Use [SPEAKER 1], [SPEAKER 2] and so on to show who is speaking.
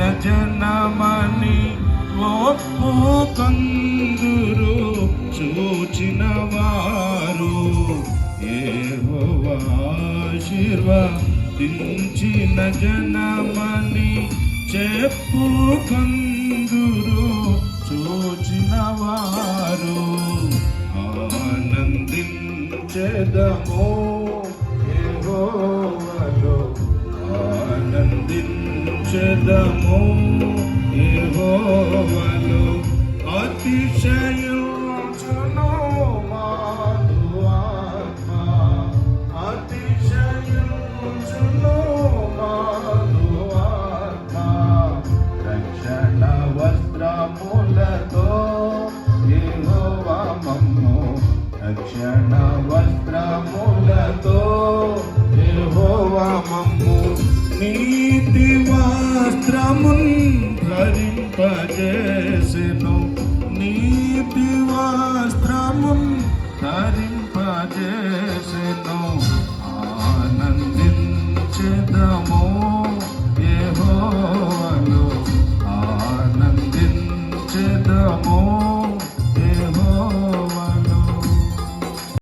[SPEAKER 1] దించిన జనమని ఒప్పుకందురు చూచిన వారు ఏశీర్వదించిన జనమని చెప్పుకందురు చూచిన వారు ఆనందించెదమో ఆనందించ ఆనందించెదమో యెహోవాలో అతిశయించును మాను ఆత్మ. అతిశయించును మాను ఆత్మ. రక్షణ వస్త్రములతో యెహోవా మమ్ము. రక్షణ వస్త్రములతో ధరింపజేసెను నీతి వస్త్రము ధరింపజేసెను. ఆనందించెదము ఏహోవను ఆనందించెదము